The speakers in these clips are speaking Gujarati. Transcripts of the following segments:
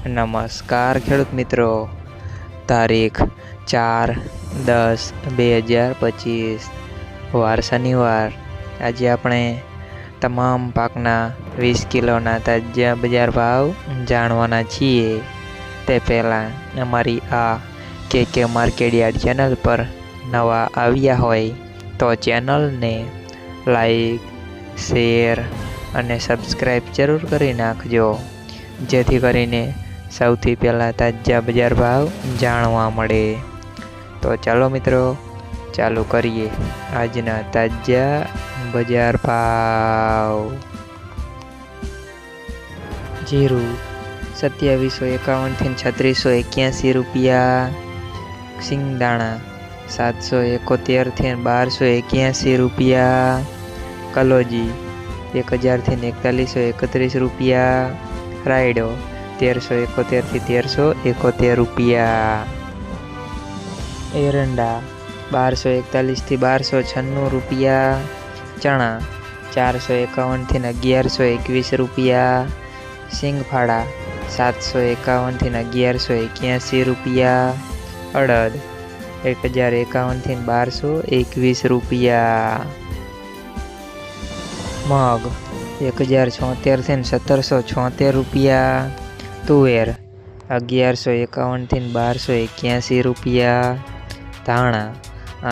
નમસ્કાર ખેડૂત મિત્રો. તારીખ ચાર દસ બે હજાર પચીસ. વાર શનિવાર. આજે આપણે તમામ પાકના વીસ કિલોના તાજા બજાર ભાવ જાણવાના છીએ. તે પહેલાં અમારી આ કે કે માર્કેટયાર્ડ ચેનલ પર નવા આવ્યા હોય તો ચેનલને લાઈક, શેર અને સબસ્ક્રાઈબ જરૂર કરી નાખજો. જેથી કરીને સૌથી પહેલાં તાજા બજાર ભાવ જાણવા મળે. તો ચાલો મિત્રો, ચાલુ કરીએ આજના તાજા બજાર ભાવ. જીરું સત્યાવીસો એકાવનથી છત્રીસો એક્યાસી રૂપિયા. સિંગદાણા સાતસો એકોતેરથી બારસો એક્યાસી રૂપિયા. કલોજી એક હજારથી એકતાલીસો એકત્રીસ રૂપિયા. રાયડો તેરસો એકોતેરથી તેરસો એકોતેર રૂપિયા એરંડા બારસો એકતાલીસથી બારસો છન્નું રૂપિયા ચણા ચારસો એકાવનથી અગિયારસો એકવીસ રૂપિયા સિંગફાળા સાતસો એકાવનથી અગિયારસો એક્યાસી રૂપિયા અડદ એક હજાર એકાવનથી બારસો એકવીસ રૂપિયા મગ એક હજાર છોતેરથી સત્તરસો છોતેર રૂપિયા તુવેર અગિયારસો એકાવનથી બારસો એક્યાસી રૂપિયા, ધાણા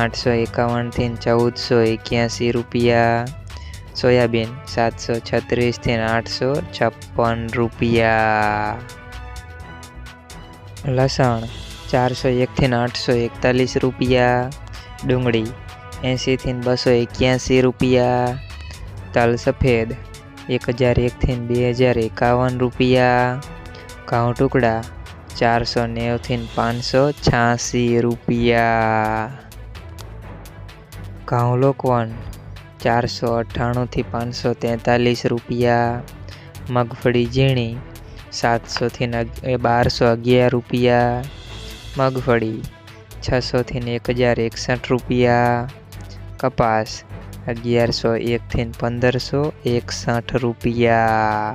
આઠસો એકાવનથી ચૌદસો એક્યાસી રૂપિયા, સોયાબીન સાતસો છત્રીસથી આઠસો છપ્પન રૂપિયા. લસણ ચારસો એકથી આઠસો એકતાલીસ રૂપિયા, ડુંગળી એંશીથી બસો એક્યાસી રૂપિયા, તલ સફેદ એક હજાર એકથી બે હજાર એકાવન રૂપિયા ઘઉં ટુકડા ચારસો નેવથી પાંચસો છ્યાસી રૂપિયા. ઘઉં લોકવન ચારસો અઠ્ઠાણુંથી પાંચસો તેતાલીસ રૂપિયા. મગફળી ઝીણી સાતસોથી બારસો અગિયાર રૂપિયા. મગફળી છસોથી એક હજાર એકસઠ રૂપિયા. કપાસ અગિયારસો એકથી પંદરસો એકસઠ રૂપિયા.